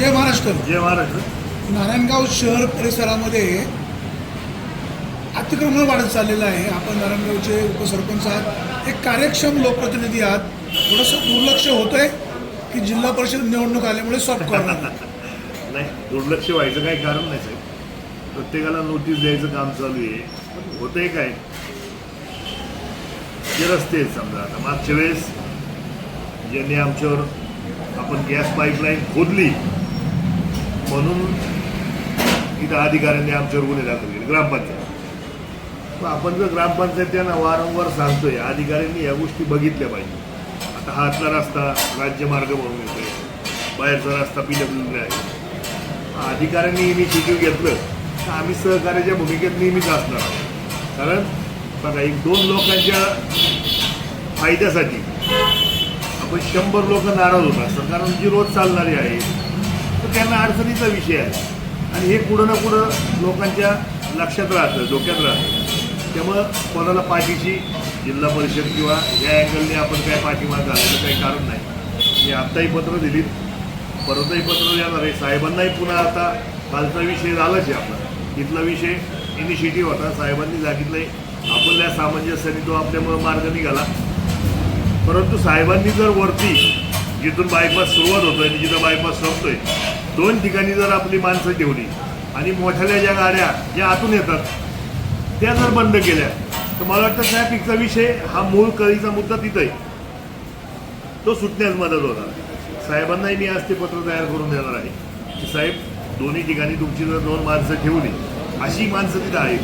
जय महाराष्ट्र. जय महाराष्ट्र. नारायणगाव शहर परिसरामध्ये अतिक्रमण वाढत चाललेलं आहे. आपण नारायणगावचे उपसरपंच आहात. एक कार्यक्षम लोकप्रतिनिधी आहात. थोडंसं दुर्लक्ष होतंय की जिल्हा परिषद निवडणूक आल्यामुळे सॉफ्ट कॉर्नर नाही. दुर्लक्ष व्हायचं काही कारण नाही साहेब. प्रत्येकाला नोटीस द्यायचं काम चालू आहे. होतंय काय? जे रस्ते आहेत समजा आता मागच्या वेळेस ज्यांनी आमच्यावर आपण गॅस पाईपलाईन खोदली म्हणून इथं अधिकाऱ्यांनी आमच्यावर गुन्हे दाखल केले ग्रामपंचायत. मग आपण जर ग्रामपंचायत त्यांना वारंवार सांगतोय अधिकाऱ्यांनी या गोष्टी बघितल्या पाहिजे. आता हा आतला रस्ता राज्यमार्ग म्हणून येतोय बाहेरचा रस्ता पी डब्ल्यू आहे. अधिकाऱ्यांनी इनिशिएटिव्ह घेतलं तर आम्ही सहकार्याच्या भूमिकेत नेहमीच असणार आहोत. कारण बघा एक दोन लोकांच्या फायद्यासाठी आपण शंभर लोक नाराज होत असतात कारण जी रोज चालणारी आहे तर त्यांना अडचणीचा विषय आहे. आणि हे कुठं ना कुठं लोकांच्या लक्षात राहतं डोक्यात राहतं. त्यामुळं कोणाला पाठीशी जिल्हा परिषद किंवा या अँगलने आपण काय पाठीमाग घालायचं काही कारण नाही. मी आत्ताही पत्र दिलीत. परतही पत्र देणार आहे. साहेबांनाही पुन्हा आता कालचा विषय झालाच आहे आपला. इथला विषय इनिशिएटिव्ह होता. साहेबांनी सांगितलंय आपल्या सामंजस्याने तो आपल्यामुळं मार्ग निघाला. परंतु साहेबांनी जर वरती जिथून बायपास सुरुवात होतोय आणि जिथं बायपास संपतोय दोन ठिकाणी जर आपली माणसं ठेवली आणि मोठ्याल्या ज्या गाड्या ज्या आतून येतात त्या जर बंद केल्या तर मला वाटतं ट्रॅफिकचा विषय हा मूळ कळीचा मुद्दा तिथं आहे तो सुटण्यास मदत होणार. साहेबांनाही मी आज ते पत्र तयार करून देणार आहे की साहेब दोन्ही ठिकाणी तुमची जर दोन माणसं ठेवली अशी माणसं तिथं आहेत.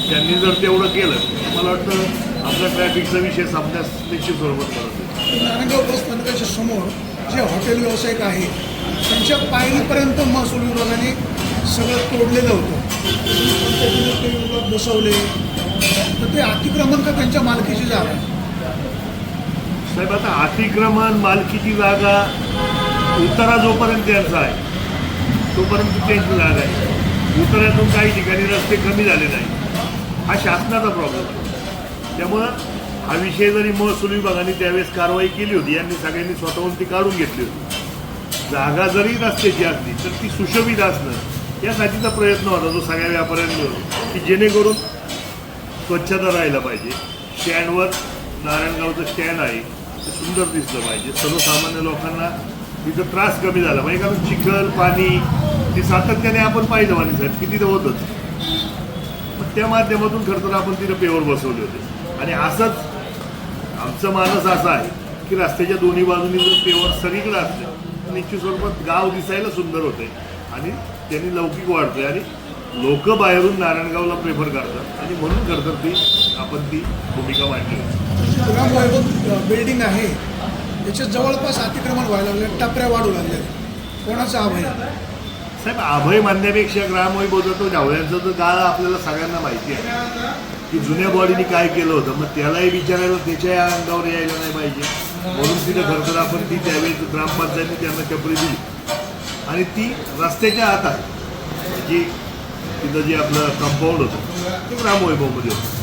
त्यांनी जर तेवढं केलं तर मला वाटतं आपला ट्रॅफिकचा विषय संपण्यास निश्चित स्वरूपात करत नारायणगाव बस स्थानकाच्या समोर जे हॉटेल व्यावसायिक आहे त्यांच्या पायरीपर्यंत महसूल विभागाने सगळं तोडलेलं होतं. ते विभाग बसवले. तर ते अतिक्रमण का त्यांच्या मालकीची जागा? आहे साहेब आता अतिक्रमण मालकीची जागा उतारा जोपर्यंत त्यांचा आहे तोपर्यंत त्यांची जागा आहे. उतार्यातून काही ठिकाणी रस्ते कमी झाले नाही हा शासनाचा प्रॉब्लेम आहे. त्यामुळं हा विषय जरी महसूल विभागाने त्यावेळेस कारवाई केली होती यांनी सगळ्यांनी स्वतःहून ती काढून घेतली होती. जागा जरी रस्त्याची असली तर ती सुशोभित असणं यासाठीचा प्रयत्न होता जो सगळ्या व्यापाऱ्यांनी की जेणेकरून स्वच्छता राहायला पाहिजे. स्टँडवर नारायणगावचं स्टँड आहे ते सुंदर दिसलं पाहिजे. सर्वसामान्य लोकांना तिथं त्रास कमी झाला. पाहिजे कारण चिखल पाणी ते सातत्याने आपण पाहिलं पाणी साहेब की तिथं होतंच. पण त्या माध्यमातून खरं तर आपण तिथं पेवर बसवले होते. आणि असंच आमचं मानस असा आहे की रस्त्याच्या दोन्ही बाजूनी जर पेवर सगळीकडे असलं निश्चित स्वरूपात गाव दिसायला सुंदर होते. आणि त्यांनी लौकिक वाढतोय आणि लोक बाहेरून नारायणगावला प्रेफर करतात. आणि म्हणून खरं तर ती आपण ती भूमिका मांडली. बिल्डिंग आहे. त्याच्या जवळपास अतिक्रमण व्हायला लागले टपऱ्या वाढू लागल्या. कोणाचा अभय? साहेब अभय मानण्यापेक्षा ग्रामवैभवचा तो ढावळ्यांचा तर गाळ आपल्याला सगळ्यांना माहिती आहे. की जुन्या बॉडीने काय केलं होतं मग त्यालाही विचारायला त्याच्या अंगावर यायला नाही पाहिजे. म्हणून तिथं घरघर आपण ती त्यावेळी ग्रामपंचायतीने त्यांना टपरी दिली. आणि ती रस्त्याच्या आत आहे. जी तिथं जे आपलं कंपाऊंड होतं ते ग्रामवैभवमध्ये होतं.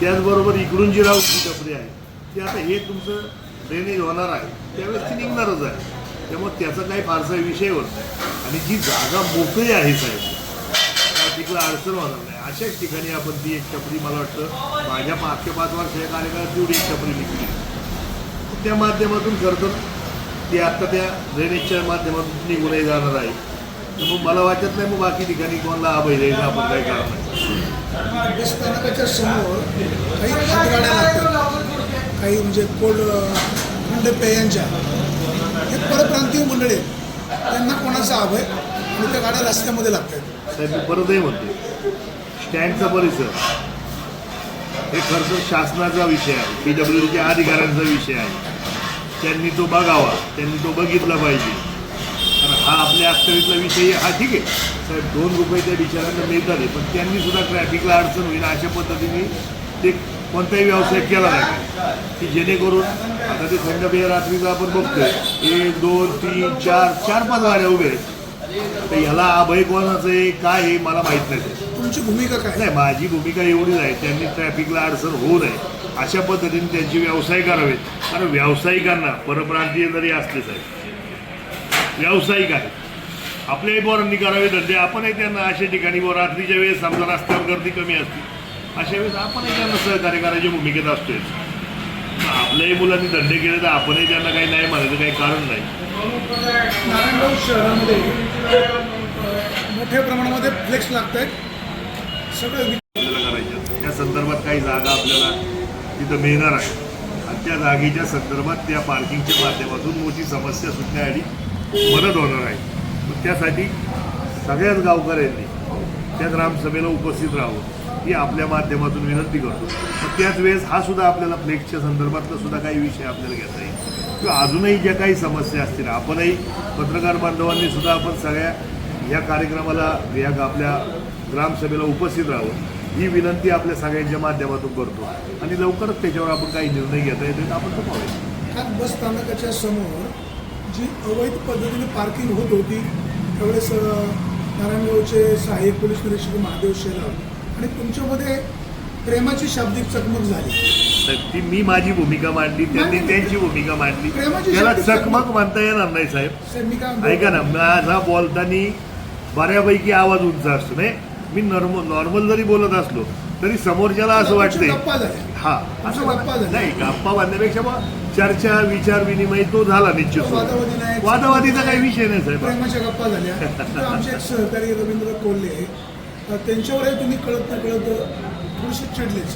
त्याचबरोबर इकडून जी ती टपरी आहे ती आता हे तुमचं ड्रेनेज होणार आहे त्यावेळेस ती निघणारच आहे. त्यामुळे त्याचा काही फारसा विषय होत नाही. आणि जी जागा मोकळी आहे साहेब तिकडं अडचण होणार नाही. अशाच ठिकाणी आपण ती एक टपरी मला वाटतं माझ्या मागच्या पाच वर्षाच्या कार्यकाळात तेवढी एक टपरी निघली त्या माध्यमातून खरं तर ती आत्ता त्या ड्रेनेजच्या माध्यमातून निघूनही जाणार आहे. तर मग मला वाटत नाही मग बाकी ठिकाणी कोणाला अभय द्यायचं आपण काही कारण नाही बस स्थानकाच्या समोर काही हातगाड्या लागतात. काही म्हणजे कोल्ड थंड पेयांच्या. हे परप्रांतीय मंडळी. त्यांना कोणाचा अभय आणि त्या गाड्या रस्त्यामध्ये लागतात. साहेब मी परतही म्हणतो स्टँडचा परिसर. हे खरं तर शासनाचा विषय आहे. पी डब्ल्यू डीच्या अधिकाऱ्यांचा विषय आहे. त्यांनी तो बघावा त्यांनी तो बघितला पाहिजे. कारण हा आपल्या अस्तवितला विषय हा ठीक आहे. साहेब दोन रुपये त्या बिचारांना मिळतात आहे, पण त्यांनी सुद्धा ट्रॅफिकला अडचण होईल अशा पद्धतीने ते कोणताही व्यवसाय केला नाही. की जेणेकरून आता ते थंड पेय रात्रीचा आपण बघतोय. एक दोन तीन चार चार पाच गाड्या उभे आहेत. तर ह्याला अभय कोणाचं आहे काय आहे मला माहीत नाही. ते. तुमची भूमिका काय? नाही माझी भूमिका एवढीच आहे त्यांनी ट्रॅफिकला अडचण होऊ नये. अशा पद्धतीने त्यांचे व्यवसाय करावेत. कारण व्यावसायिकांना परप्रांतीय जरी असले साहेब व्यावसायिक आहे. आपल्याही बोरांनी करावे धंदे. आपणही त्यांना अशा ठिकाणी व रात्रीच्या वेळेस समजा रस्त्यावर गर्दी कमी असते. अशा वेळेस आपणही त्यांना सहकार्य करायच्या भूमिकेत असतोय. आपल्याही मुलांनी धंदे केले तर आपणही त्यांना काही नाही म्हणायचं काही कारण नाही. नारायणगाव शहरामध्ये मोठ्या प्रमाणामध्ये फ्लेक्स लागत आहेत सगळं आपल्याला करायच्या त्या संदर्भात काही जागा आपल्याला तिथं मिळणार आहे. आणि त्या जागेच्या संदर्भात त्या पार्किंगच्या माध्यमातून मोठी समस्या सुटण्यासाठी मदत होणार आहे. त्यासाठी सगळ्याच गावकऱ्यांनी त्या ग्रामसभेला उपस्थित राहावं ही आपल्या माध्यमातून विनंती करतो. मग त्याच वेळेस हा सुद्धा आपल्याला फ्लेक्सच्या संदर्भातला सुद्धा काही विषय आपल्याला घेता येईल. किंवा अजूनही ज्या काही समस्या असतील आपणही पत्रकार बांधवांनी सुद्धा आपण सगळ्या या कार्यक्रमाला या आपल्या ग्रामसभेला उपस्थित राहावं ही विनंती आपल्या सगळ्यांच्या माध्यमातून करतो. आणि लवकरच त्याच्यावर आपण काही निर्णय घेता येतो ते आपण तो पाहूया. काल बस स्थानकाच्या समोर जी अवैध पद्धतीने पार्किंग होत होती त्यावेळेस नारायणगावचे सहाय्यक पोलीस निरीक्षक महादेव शेलार आणि तुमच्यामध्ये प्रेमाची शाब्दिक चकमक झाली. तर ती मी माझी भूमिका मांडली त्यांनी त्यांची भूमिका मांडली. प्रेमाची त्याला चकमक म्हणता येणार नाही साहेब. ऐका ना माझा बोलताना बऱ्यापैकी आवाज उंच असतो नाही? मी नॉर्मल नॉर्मल जरी बोलत असलो तरी समोरच्याला असं झाल्या. हा. असं वाटतं. नाही गप्पा बांधण्यापेक्षा मग चर्चा विचार विनिमय तो झाला निश्चित वादावादीचा काही विषय नाही साहेब. प्रेमाच्या गप्पा झाल्या. आमचे एक सहकारी रवींद्र कोल्हे त्यांच्यावरही तुम्ही कळत न कळत थोडेसे चिडलेच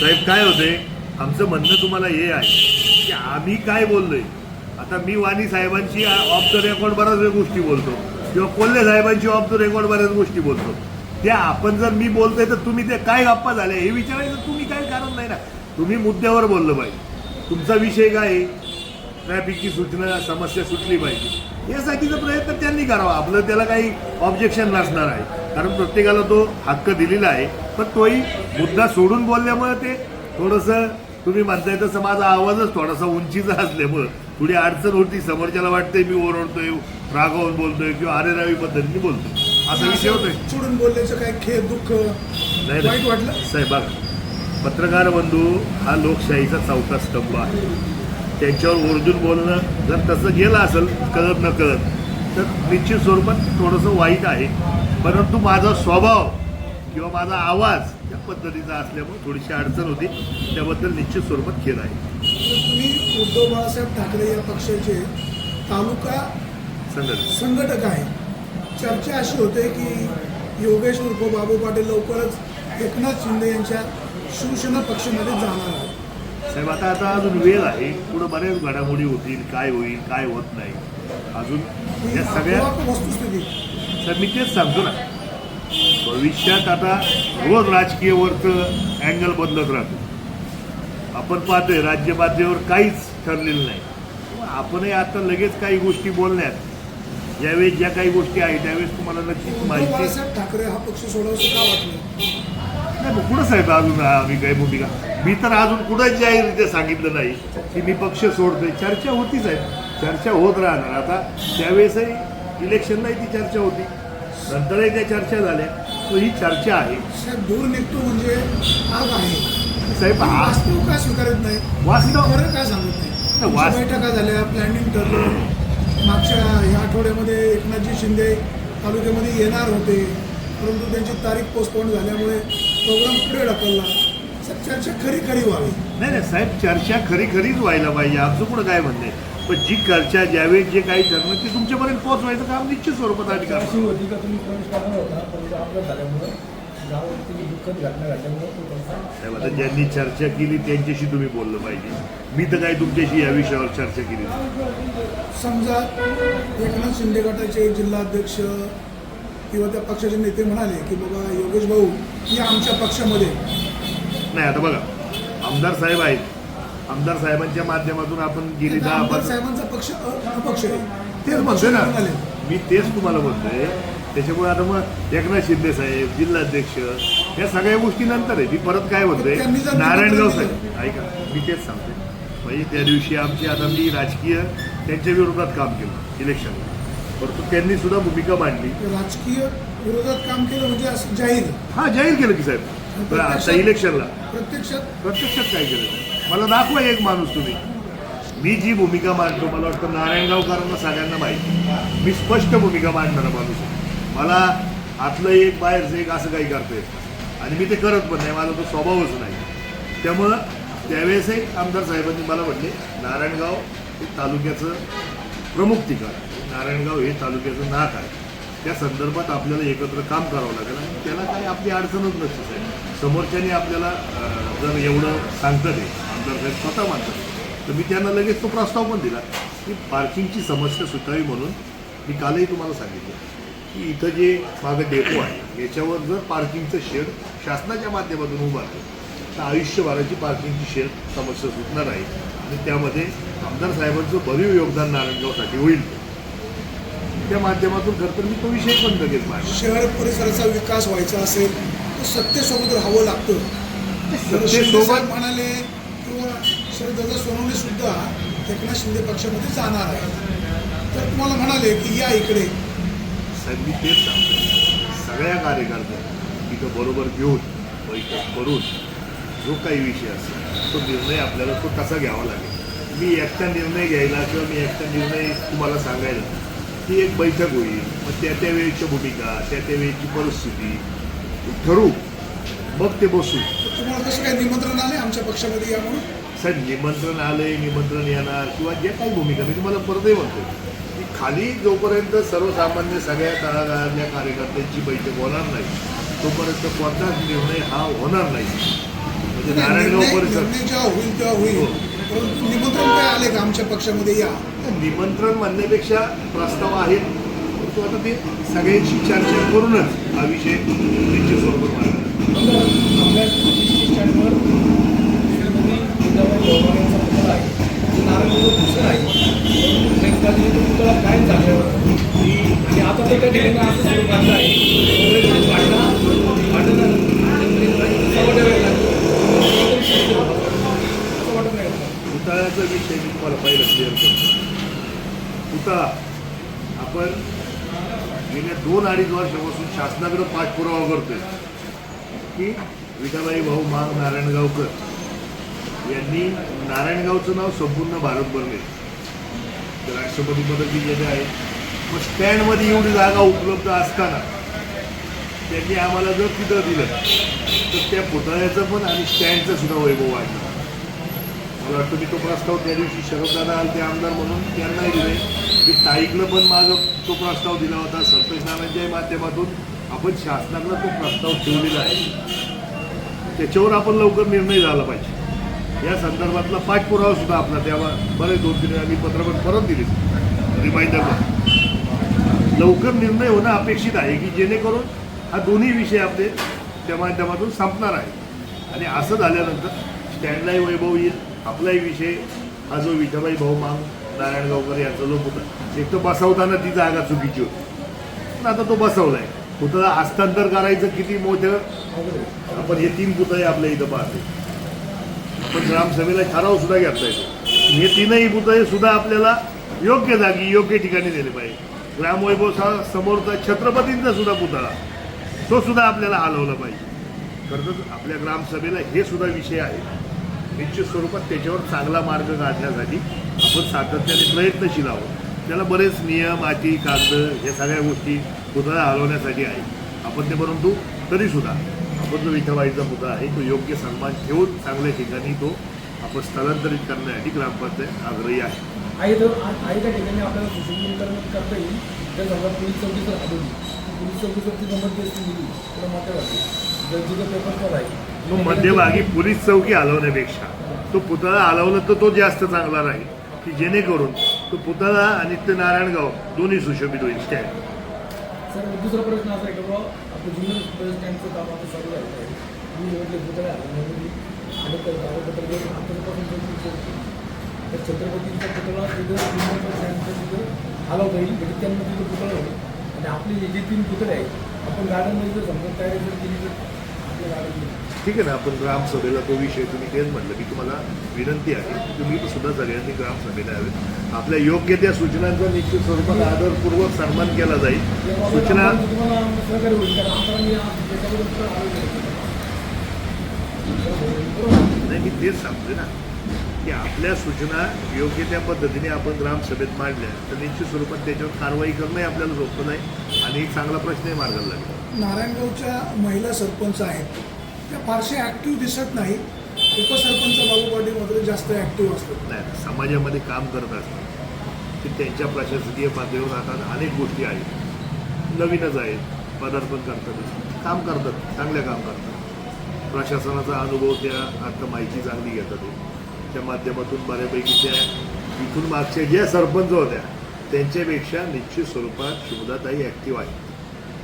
साहेब काय होते? आमचं म्हणणं तुम्हाला हे आहे की आम्ही काय बोललोय? आता मी वाणी साहेबांची ऑफ द रेकॉर्ड बऱ्याच वेळ गोष्टी बोलतो. किंवा कोल्हे साहेबांची ऑफ द रेकॉर्ड बऱ्याच गोष्टी बोलतो. त्या आपण जर मी बोलतोय तर तुम्ही ते काय गप्पा झाले? हे विचारायचं तुम्ही काय कारण नाही ना? तुम्ही मुद्द्यावर बोललं पाहिजे. तुमचा विषय काय? आहे ट्रॅफिकची सूचना समस्या सुटली पाहिजे. यासाठीचा प्रयत्न त्यांनी करावा. आपलं त्याला काही ऑब्जेक्शन नसणार आहे. कारण प्रत्येकाला तो हक्क दिलेला आहे. पण तोही मुद्दा सोडून बोलल्यामुळे ते थोडंसं तुम्ही म्हणताय तसं माझा आवाजच थोडासा उंचीचा असल्यामुळं थोडी अडचण होती. समोरच्याला वाटतंय मी ओरडतोय रागावून बोलतोय किंवा अरेरावी पद्धतीने बोलतोय. असा विषय होतोय. चिडून बोलल्याचं काय खेळ दुःख नाही वाईट वाटलं. साहेब बघा. पत्रकार बंधू हा लोकशाहीचा चौथा स्तंभ आहे. त्यांच्यावर ओरडून बोलणं जर तसं गेलं असेल कळत न कळत तर निश्चित स्वरूपात थोडंसं वाईट आहे. परंतु माझा स्वभाव किंवा माझा आवाज या पद्धतीचा असल्यामुळे थोडीशी अडचण होती. त्याबद्दल निश्चित स्वरूपात खेद आहे. तुम्ही उद्धव बाळासाहेब ठाकरे या पक्षाचे तालुका संघटना संघटक आहे चर्चा अशी होते की योगेश उर्फ बाबू पाटील लवकरच एकनाथ शिंदे यांच्या शिवसेना पक्षामध्ये जाणार आहे साहेब आता आता अजून वेळ आहे. पुढं बऱ्याच घडामोडी होतील काय होईल काय होत नाही. अजून या सगळ्या वस्तुस्थिती. सर मी तेच सांगतो ना. भविष्यात आता रोज राजकीय वरचं अँगल बदलत राहतो. आपण पाहतोय राज्य पातळीवर काहीच ठरलेलं नाही. आपणही आता लगेच काही गोष्टी बोलण्यात यावेळेस ज्या काही गोष्टी आहेत त्यावेळेस तुम्हाला नक्कीच माहिती बाळासाहेब ठाकरे हा पक्ष सोडावं का वाटलं? नाही कुठं साहेब अजून आम्ही काही भूमिका मी तर अजून कुठंच जाहीररित्या सांगितलं नाही की मी पक्ष सोडतोय. चर्चा होतीच आहे चर्चा होत राहणार. आता त्यावेळेसही इलेक्शनलाही ती चर्चा होती. नंतरही त्या चर्चा झाल्या. तर ही चर्चा आहे. साहेब दूर निघतो म्हणजे आग आहे. साहेब हा वास्तव का स्वीकारत नाही वास्तव- खरं का सांगत नाही नाही, तुमच्या वास्त- बैठका झाल्या प्लॅनिंग ठरलं. मागच्या ह्या आठवड्यामध्ये एकनाथजी शिंदे तालुक्यामध्ये येणार होते. परंतु त्यांची तारीख पोस्टपोन झाल्यामुळे प्रोग्राम पुढे ढकलला. साहेब चर्चा खरी खरी व्हावी. नाही नाही साहेब चर्चा खरी खरीच व्हायला पाहिजे. आमचं कुठं काय म्हणणं आहे? पण जी चर्चा ज्यावेळेस जे काही ठरलं ते तुमच्यापर्यंत पोहोचवायचं काम निश्चित स्वरूपात आम्ही होती का तुम्ही प्रवेश करणार होता? परंतु अपघात झाल्यामुळं गावात तुम्ही दुःखद घटना घडल्यामुळं ज्यांनी चर्चा केली त्यांच्याशी तुम्ही बोललं पाहिजे. मी तर काय तुमच्याशी या विषयावर चर्चा केली. समजा एकनाथ शिंदे गटाचे जिल्हाध्यक्ष किंवा त्या पक्षाचे नेते म्हणाले की बाबा योगेश भाऊ या आमच्या पक्षामध्ये. नाही आता बघा आमदार साहेब आहेत. आमदार साहेबांच्या माध्यमातून आपण गेली दहा साहेबांचा पक्ष अ- अपक्ष आहे. तेच म्हणतोय ना. मी तेच तुम्हाला म्हणतोय. त्याच्यामुळे आता मग एकनाथ शिंदे साहेब जिल्हाध्यक्ष या सगळ्या गोष्टी नंतर आहे मी परत काय म्हणतोय? नारायणगाव साहेब. ऐका मी तेच सांगतोय. म्हणजे त्या दिवशी आमची आता मी राजकीय त्यांच्या विरोधात काम केलं इलेक्शनला परंतु त्यांनी सुद्धा भूमिका मांडली. राजकीय विरोधात काम केलं म्हणजे असं जाहीर. हा जाहीर केलं की साहेब. आता इलेक्शनला प्रत्यक्षात प्रत्यक्षात काय केलं? मला दाखवा एक माणूस तुम्ही. मी जी भूमिका मांडतो मला वाटतं नारायणगावकरांना सगळ्यांना माहिती. मी स्पष्ट भूमिका मांडणारा माणूस आहे. मला आतलं एक बाहेरचं एक असं काही करता येत आणि मी ते करत पण नाही माझा तो स्वभावच नाही. त्यामुळं त्यावेळेसही आमदार साहेबांनी मला म्हटले नारायणगाव हे तालुक्याचं प्रमुख ठिकाण नारायणगाव हे तालुक्याचं नाक आहे. त्या संदर्भात आपल्याला एकत्र काम करावं लागेल आणि त्याला काही आपली अडचणच नसते साहेब. समोरच्याने आपल्याला जर एवढं सांगतं ते आमदार साहेब स्वतः मानतात तर मी त्यांना लगेच तो प्रस्ताव पण दिला की पार्किंगची समस्या सुटावी म्हणून मी कालही तुम्हाला सांगितलं. की इथं जे मागं डेपो आहे याच्यावर जर पार्किंगचं शेड शासनाच्या माध्यमातून उभारलं तर आयुष्यभराची पार्किंगची शेड समस्या सुटणार आहे आणि त्यामध्ये आमदार साहेबांचं भरीव योगदान नारायणगावसाठी होईल. त्या माध्यमातून खरं तर मी तो विषय पण लगेच मांडला शहर परिसराचा विकास व्हायचा असेल तर सत्तेसोबत राहावं लागतं. सत्तेसोबत म्हणाले किंवा श्रीदादा सोनवणे सुद्धा एकनाथ शिंदे पक्षामध्ये जाणार आहे तर तुम्हाला म्हणाले की या इकडे साहेब मी तेच सांगतो सगळ्या कार्यकर्त्यांना तिथं बरोबर घेऊन बैठक करून जो काही विषय असेल तो निर्णय आपल्याला तो कसा घ्यावा लागेल? मी एकटा निर्णय घ्यायला किंवा मी एकटा निर्णय तुम्हाला सांगायला ती एक बैठक होईल. मग त्या त्या वेळेची भूमिका त्या त्या वेळेची परिस्थिती ठरवू मग ते बसू. तुम्हाला कसं काय निमंत्रण आले आमच्या पक्षामध्ये या म्हणून साहेब निमंत्रण आलंय निमंत्रण येणार किंवा जे काही भूमिका मी तुम्हाला परतही म्हणतो खाली जोपर्यंत सर्वसामान्य सगळ्या तळागाळातल्या कार्यकर्त्यांची बैठक होणार नाही तोपर्यंत कोणताच निर्णय हा होणार नाही म्हणजे नारायणगाव परिसर जेव्हा होईल तेव्हा होईल हो. परंतु निमंत्रण काय आले का आमच्या पक्षामध्ये या निमंत्रण म्हणण्यापेक्षा प्रस्ताव आहेत परंतु आता ते सगळ्यांशी चर्चा करूनच हा विषय मांडला आपल्या स्टँडवर जिजाबाई चव्हाणांचा पुतळा आहे जो दुसरं आहे नेक्स्ट बाजूला तो पुतळा कायम जागेवर आणि आता ते त्या ठिकाणी असं सुरू स्वरूपाचं आहे काँग्रेसची भांडणं असं वाटत नाही पुतळ्याचा विषय मी तुम्हाला पाहिलं क्लिअर करतो. पुतळा आपण गेल्या दोन अडीच वर्षापासून शासनाकडे पाठपुरावा करतोय. की विठाबाई भाऊ मांग नारायणगावकर यांनी नारायणगावचं नाव संपूर्ण भारतभर नेलं राष्ट्रपती पदक दिलेले आहे. मग स्टँडमध्ये एवढी जागा उपलब्ध असताना त्यांनी आम्हाला जर तिथं दिलं तर त्या पुतळ्याचं पण आणि स्टँडचं सुद्धा वैभव वाढलं मला वाटतं मी तो प्रस्ताव त्या दिवशी शरददादा आले ते आमदार म्हणून त्यांनाही दिले. मी ताईकनं पण माझं तो प्रस्ताव दिला होता. सतोष नानांच्याही माध्यमातून आपण शासनानं तो प्रस्ताव ठेवलेला आहे. त्याच्यावर आपण लवकर निर्णय झाला पाहिजे. या संदर्भातला पाठपुरावा सुद्धा आपला तेव्हा बरेच दोन तीन आम्ही पत्रपण पत्र पण परत दिले. रिमाइंडर लवकर निर्णय होणं अपेक्षित आहे की जेणेकरून हा दोन्ही विषय आपले त्या माध्यमातून संपणार आहे. आणि असं झाल्यानंतर स्टँडलाही वैभव येईल. आपलाही विषय हा जो विठाबाई भाऊ मांग नारायणगावकर यांचा जो होता एक तर बसवताना ती जागा चुकीची होती. पण आता तो बसवलाय. पुतळा हस्तांतर करायचं किती मोठं? आपण हे तीन पुतळे आपल्या इथं पाहते पण ग्रामसभेला ठराव सुद्धा घेता येतो. हे तीनही मुद्दे सुद्धा आपल्याला योग्य जागी योग्य ठिकाणी दिले पाहिजे. ग्रामवैभव समोरचा छत्रपतींचा सुद्धा पुतळा तो सुद्धा आपल्याला हलवला पाहिजे. खरं तर आपल्या ग्रामसभेला हे सुद्धा विषय आहे. निश्चित स्वरूपात त्याच्यावर चांगला मार्ग काढण्यासाठी आपण सातत्याने प्रयत्नशील आहोत. त्याला बरेच नियम अटी कागद या सगळ्या गोष्टी पुतळा हलवण्यासाठी आहेत. आपण ते परंतु तरीसुद्धा जो विठाबाईचा पुतळा आहे. तो योग्य सन्मान ठेवून चांगल्या ठिकाणी तो आपण स्थलांतरित करण्यासाठी ग्रामपंचायत आग्रही आहे. आहे तर आहे त्या ठिकाणी आपल्याला सुशोभीकरण करता येईल. जर समजा पोलीस चौकी जर हलवली तर पोलीस चौकी जर ती जबरदस्ती दिली तर मध्यभागी जर जिथं पेपर आहे. मग मध्यभागी पोलीस चौकी हलवण्यापेक्षा तो पुतळा हलवला तर तो जास्त चांगला राहील. की जेणेकरून तो पुतळा आणि ते नारायणगाव दोन्ही सुशोभित होईल. स्टँड सर दुसरा प्रश्न असा आहे की आपलं जुन्नर बस स्टँडचं काम आता चालू झालं आहे. मी म्हटले पुतळ्या हलवण्यामध्ये आणि तर कागदपत्र घेऊन आतापासून चौकशी तर छत्रपतींचा पुतळा तिथं जुन्नर बस स्टँडचं तिथं हलवता येईल म्हणजे त्यांना तिथं पुतळा होईल आणि आपले हे जे तीन पुतळे आहेत आपण गार्डनमध्ये जर समजा तयारी जर केली तर आपल्या गार्डनमध्ये ठीक आहे ना आपण ग्रामसभेला तो विषय तुम्ही तेच म्हटलं की तुम्हाला विनंती आहे की तुम्ही सुद्धा सगळ्यांनी ग्रामसभेला यावेत. आपल्या योग्य त्या सूचनांचा निश्चित स्वरूपात आदरपूर्वक सन्मान केला जाईल. सूचना नाही मी तेच सांगतोय ना की आपल्या सूचना योग्य त्या पद्धतीने आपण ग्रामसभेत मांडल्या तर निश्चित स्वरूपात त्याच्यावर कारवाई करणंही आपल्याला सोपं नाही आणि एक चांगला प्रश्नही मार्गाला लागेल. नारायणगावच्या महिला सरपंच आहेत. त्या फारसे ॲक्टिव्ह दिसत नाही. उपसरपंच बाबू मात्र जास्त ॲक्टिव्ह असतात. नाही समाजामध्ये काम करत असतात. की त्यांच्या प्रशासकीय पातळीवर आता अनेक गोष्टी आहेत. नवीनच आहेत. पदार्पण करतात. काम करतात. चांगले काम करतात. प्रशासनाचा अनुभव त्या आता माहिती चांगली घेतात. त्या माध्यमातून बऱ्यापैकी त्या इथून मागच्या ज्या सरपंच होत्या त्यांच्यापेक्षा निश्चित स्वरूपात शुभदाताई ॲक्टिव्ह आहेत.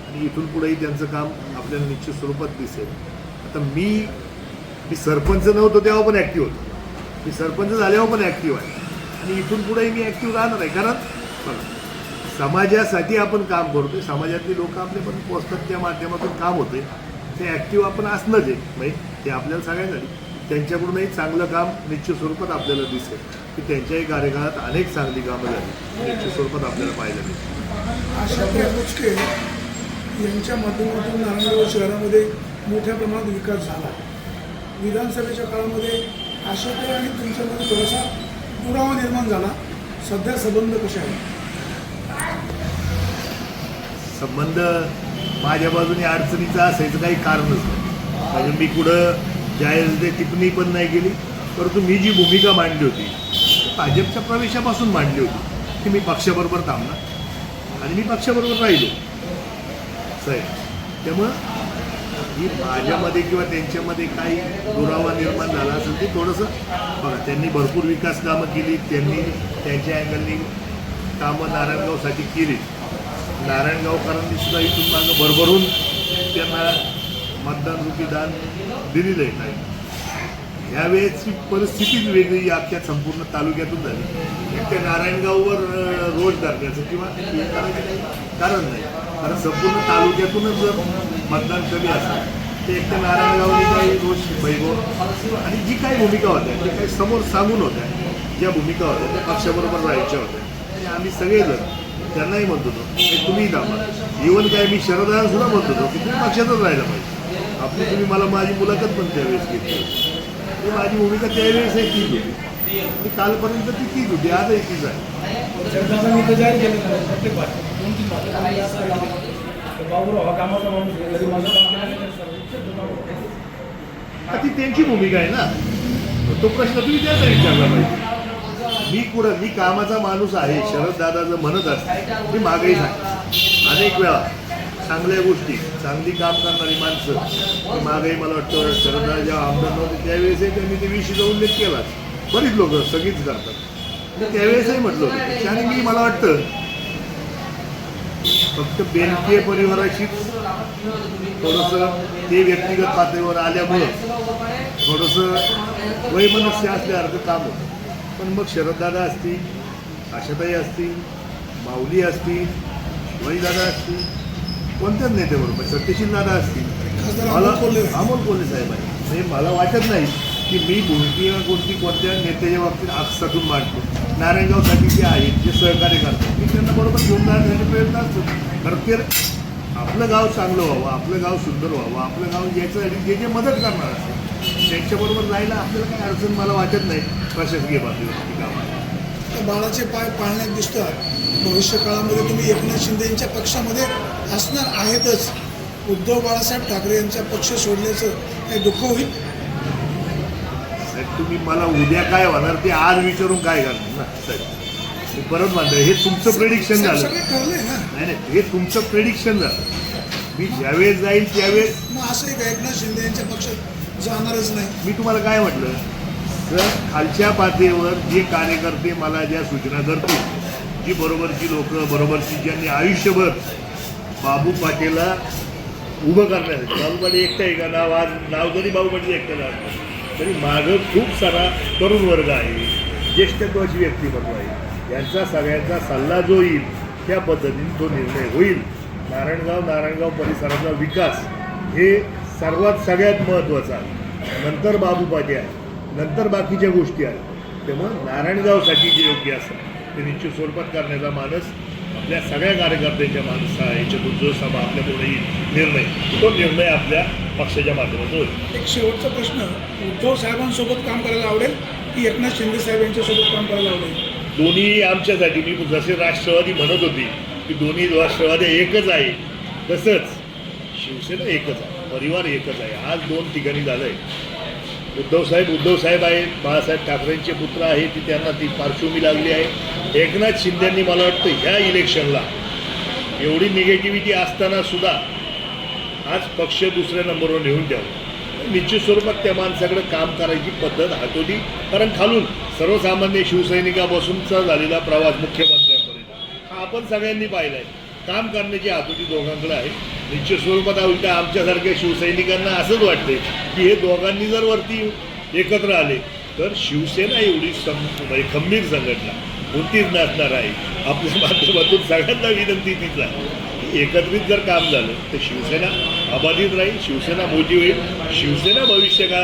आणि इथून पुढेही त्यांचं काम आपल्याला निश्चित स्वरूपात दिसेल. आता मी मी सरपंच नव्हतो तेव्हा पण ॲक्टिव्ह होतो. मी सरपंच झाल्यावर पण ॲक्टिव्ह आहे. आणि इथून पुढेही मी ॲक्टिव्ह राहणार आहे. कारण बघा, समाजासाठी आपण काम करतोय. समाजातली लोक आपल्यापर्यंत पोचतात त्या माध्यमातून काम होते ते ॲक्टिव्ह आपण असणंच आहे. म्हणजे ते आपल्याला सगळ्यांसाठी त्यांच्याकडूनही चांगलं काम निश्चित स्वरूपात आपल्याला दिसेल. की त्यांच्याही कार्यकाळात अनेक चांगली कामं झाली. निश्चित स्वरूपात आपल्याला पाहायला मिळतील. आशाताई बुचके यांच्या माध्यमातून नारायणगाव शहरामध्ये मोठ्या प्रमाणात विकास झाला. विधानसभेच्या काळामध्ये आशाताई आणि तुमच्यामध्ये थोडासा दुरावा निर्माण झाला. सध्या संबंध कसे आहेत? संबंध माझ्या बाजूने अडचणीचा असायचं काही कारणच नाही. कारण मी कुठं जाहीर ते टिप्पणी पण नाही केली परंतु मी जी भूमिका मांडली होती ती भाजपच्या प्रवेशापासून मांडली होती की मी पक्षाबरोबर थांबणार. आणि मी पक्षाबरोबर राहिलो. असं आहे त्यामुळं ही माझ्यामध्ये किंवा त्यांच्यामध्ये काही दुरावा निर्माण झाला असेल ते थोडंसं बघा त्यांनी भरपूर विकास कामं केली त्यांनी त्यांच्या अँगलनी कामं नारायणगावसाठी केली. नारायणगावकरांनी सुद्धा इथून मागं भरभरून त्यांना मतदान रूपी दान दिलेलं आहे. नाही यावेळेची परिस्थितीच वेगळी अख्ख्या संपूर्ण तालुक्यातून झाली. एक त्या नारायणगाववर रोज रोष धरण्याचं किंवा हे कारण नाही. कारण संपूर्ण तालुक्यातूनच जर मतदान कमी असेल ते एक तर नारायणगावने काही रोष वैभव आणि जी काही भूमिका होत्या त्या काही समोर सांगून होत्या ज्या भूमिका होत्या त्या पक्षाबरोबर राहायच्या होत्या. आणि आम्ही सगळेजण त्यांनाही म्हणत होतो की तुम्ही थांबा. इव्हन काय मी शरदाला सुद्धा म्हणत होतो की तुम्ही पक्षातच राहायला पाहिजे. आपली तुम्ही मला माझी मुलाखत पण त्यावेळेस घेतली माझी भूमिका त्यावेळेसही तीच होती. कालपर्यंत ती तीच होती आजही तीच आहे. बाबूराव हा कामाचा माणूस आहे माझं काम केलं नाही सर्वोच्च बाबूराव. ती त्यांची भूमिका आहे ना. तो प्रश्न तुम्ही त्याचा विचारला पाहिजे. मी कुठं मी कामाचा माणूस आहे शरद दादा जर म्हणत असत. मी मागही सांग अनेक वेळा चांगल्या गोष्टी चांगली काम करणारी माणसं ती मागही मला वाटतं शरद जेव्हा आमदार नव्हते त्यावेळेसही त्यांनी ते विषयीचा उल्लेख केलाच. बरीच लोक सगळीच करतात. तर त्यावेळेसही म्हटलं होतं. आणि मी मला वाटतं फक्त बेनकीय परिवाराशीच थोडंसं ते व्यक्तिगत पातळीवर आल्यामुळं थोडंसं वैमनस्य असल्यासारखं काम होतं पण मग शरददादा असतील आशाताई असतील माऊली असतील शिवाजीदादा असतील कोणत्याच नेत्याबरोबर सत्यशील दादा असतील मला अमोल कोल्हे. अमोल कोल्हे साहेब आहे म्हणजे मला वाटत नाही की मी भूमिकीय गोष्टी कोणत्या नेत्याच्या बाबतीत आक्षातून मांडतो. नारायणगावसाठी जे आहेत जे सहकार्य करतात मी त्यांना बरोबर घेऊन जाण्यासाठी प्रयत्न असतो. खरं तर आपलं गाव चांगलं व्हावं आपलं गाव सुंदर व्हावं आपलं गाव याच्यासाठी जे जे मदत करणार असेल त्यांच्याबरोबर जायला आपल्याला काही अडचण मला वाटत नाही प्रशासकीय बाबतीवरती गावात तर बाळाचे पाय पाळण्यात दिसतात. भविष्य काळामध्ये तुम्ही एकनाथ शिंदे यांच्या पक्षामध्ये असणार आहेतच. उद्धव बाळासाहेब ठाकरे यांचा पक्ष सोडल्याचं काही दुःख होईल? तुम्ही मला उद्या काय होणार ते आज विचारून काय करणार? ना साहेब. परत म्हणतो हे तुमचं प्रेडिक्शन झालं. नाही नाही हे तुमचं प्रेडिक्शन झालं. मी ज्यावेळेस जाईल त्यावेळेस मग असं आहे का एकनाथ शिंदे यांच्या पक्षात जाणारच नाही. मी तुम्हाला काय म्हटलं? जर खालच्या पातळीवर जे कार्यकर्ते मला ज्या सूचना करतील जी बरोबरची लोक बरोबरची ज्यांनी आयुष्यभर बाबू पाटीलला उभं करण्यासाठी बाबू पाटील एकटा आहे का? नाव आज नाव जरी बाबू पाटील एकटं असतं तरी मागं खूप सारा तरुण वर्ग आहे. ज्येष्ठत्वाची व्यक्तिमत्व आहे. यांचा सगळ्यांचा सल्ला जो येईल त्या पद्धतीने तो निर्णय होईल. नारायणगाव नारायणगाव परिसराचा विकास हे सर्वात सगळ्यात महत्त्वाचा आहे. नंतर बाबू आहे. नंतर बाकीच्या गोष्टी आहेत. तेव्हा नारायणगावसाठी जे योग्य असेल ते निश्चित स्वरूपात करण्याचा मानस आपल्या सगळ्या कार्यकर्त्यांच्या माणसा याच्यातून जो सभा आपल्यापुढे येईल निर्णय तो निर्णय आपल्या पक्षाच्या माध्यमातून होईल. एक शेवटचा प्रश्न उद्धव साहेबांसोबत काम करायला आवडेल की एकनाथ शिंदे साहेब यांच्यासोबत काम करायला लावले दोन्ही आमच्यासाठी मी जसे राष्ट्रवादी म्हणत होती की दोन्ही राष्ट्रवादी एकच आहे. तसंच शिवसेना एकच आहे परिवार एकच आहे. आज दोन ठिकाणी झालंय. उद्धवसाहेब उद्धवसाहेब आहेत बाळासाहेब ठाकरेंचे पुत्र आहेत ती त्यांना ती पार्श्वभूमी लागली आहे. एकनाथ शिंदेंनी मला वाटतं ह्या इलेक्शनला एवढी निगेटिव्हिटी असताना सुद्धा आज पक्ष दुसऱ्या नंबरवर नेऊन द्यावं निश्चित स्वरूपात त्या माणसाकडे काम करायची पद्धत हातोली कारण खालून सर्वसामान्य शिवसैनिकापासूनचा झालेला प्रवास मुख्यमंत्र्यांपर्यंत. हा आपण सगळ्यांनी पाहिला आहे काम करण्याची हातोटी दोघांकडे आहे. निश्चित स्वरूपात उलटा आमच्यासारख्या शिवसैनिकांना असंच वाटते की हे दोघांनी जर वरती एकत्र आले तर शिवसेना एवढी सम म्हणजे खंबीर संघटना कोणतीच नसणार आहे. आपल्या माध्यमातून सगळ्यांना विनंती तीच आहे. एकत्रित जर काम झालं तर शिवसेना अबाधित राहील शिवसेना मोठी होईल शिवसेना भविष्य का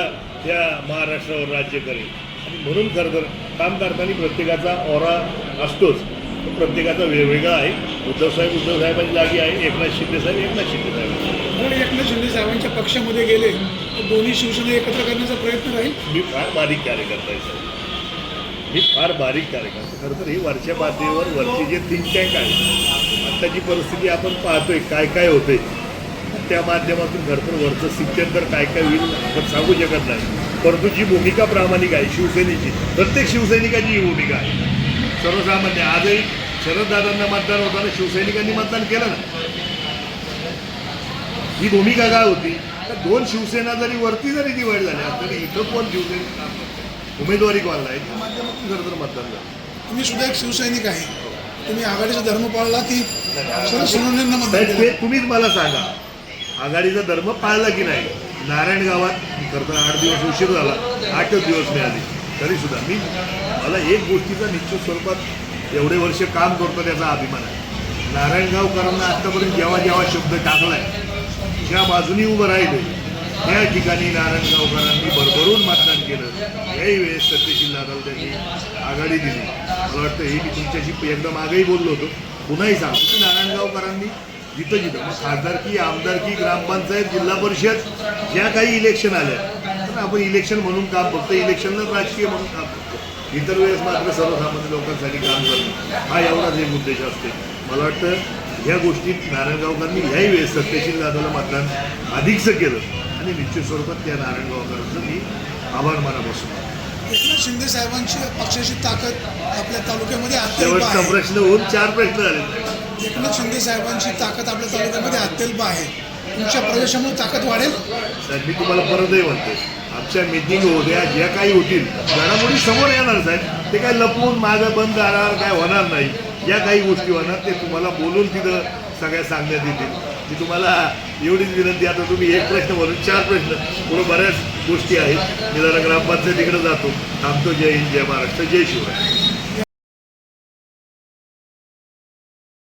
या महाराष्ट्रावर राज्य करेल? आणि म्हणून खरं तर काम करताना प्रत्येकाचा ओरा असतोच. तो प्रत्येकाचा वेगवेगळा आहे. उद्धवसाहेब उद्धवसाहेबांची जागी आहे. एकनाथ शिंदे साहेब एकनाथ शिंदे साहेब. जर एकनाथ शिंदे साहेबांच्या पक्षामध्ये गेले तर दोन्ही शिवसेना एकत्र करण्याचा प्रयत्न राहील? मी फार बारीक कार्यकर्ता आहे सर मी फार बारीक कार्यकर्ता खरं तर ही वरच्या पातळीवर वरचे जे थिंक टँक आहे आत्ताची परिस्थिती आपण पाहतोय काय काय होते त्या माध्यमातून खरं तर वरचं सिद्ध्यंतर काय काय होईल आपण सांगू शकत नाही. परंतु जी भूमिका प्रामाणिक आहे शिवसेनेची प्रत्येक शिवसैनिकाची ही भूमिका आहे. सर्वसामान्य आजही शरददादांना मतदान होताना शिवसैनिकांनी मतदान केलं ना? ही भूमिका काय होती? तर दोन शिवसेना जरी वरती जरी डिवाईड झाल्या तरी इथं कोण करतंय? उमेदवारी कोणाला आहे त्या माध्यमातून खरं तर मतदान झालं. तुम्ही सुद्धा एक शिवसैनिक आहे. तुम्ही आघाडीचा धर्म पाळला की शरद सोनवणेंना मतदान साहेब, केलं? ते तुम्हीच मला सांगा. आघाडीचा धर्म पाळला की नाही? नारायण गावात खरं आठ दिवस उशीर झाला आठच दिवस मिळाले. तरी सुद्धा मी मला एक गोष्टीचा निश्चित स्वरूपात एवढे वर्ष काम करतो त्याचा अभिमान आहे. नारायणगावकरांना आत्तापर्यंत जेव्हा जेव्हा शब्द टाकलाय ज्या बाजूनी उभं राहिले त्या ठिकाणी नारायणगावकरांनी भरभरून मतदान केलं. याही वेळेस सत्यशील दादाला त्यांनी आघाडी दिली. मला वाटतं हे मी तुमच्याशी एकदम आगही बोललो होतो. पुन्हाही सांगतो की नारायणगावकरांनी जिथं जिथं. मग खासदारकी आमदारकी ग्रामपंचायत जिल्हा परिषद ज्या काही इलेक्शन आल्या तर आपण इलेक्शन म्हणून काम फक्त इलेक्शनलाच राजकीय म्हणून काम करतो. इतर वेळेस मात्र सर्वसामान्य लोकांसाठी काम करणं हा एवढाच एक उद्देश असते. मला वाटतं ह्या गोष्टीत नारायणगावकरांनी ह्याही वेळेस सत्यशील दादाला मतदान अधिकचं केलं. आणि निश्चित स्वरूपात त्या नारायणगावकरांचं मी आभार मानापासून एकनाथ शिंदे साहेबांची पक्षाची ताकद आपल्या तालुक्यामध्ये शेवटचा प्रश्न होऊन चार प्रश्न झाले एकनाथ शिंदे साहेबांची ताकद आपल्या तालुक्यामध्ये अत्यल्प आहे. तुमच्या प्रवेशामुळे ताकद वाढेल? साहेब मी तुम्हाला परतही म्हणतो आमच्या मिटिंग होत्या ज्या काही होतील घडामोडी समोर येणार साहेब. ते काय लपवून माझं बंद जाणार काय होणार नाही. ज्या काही गोष्टी होणार ते तुम्हाला बोलून तिथं सगळ्या सांगण्यात येतील. मी तुम्हाला एवढीच विनंती आता तुम्ही एक प्रश्न बोलून चार प्रश्न पुढे बऱ्याच गोष्टी आहेत. मी जरा ग्रामपंचायतीकडे जातो. थांबतो. जय हिंद जय महाराष्ट्र जय शिवराय.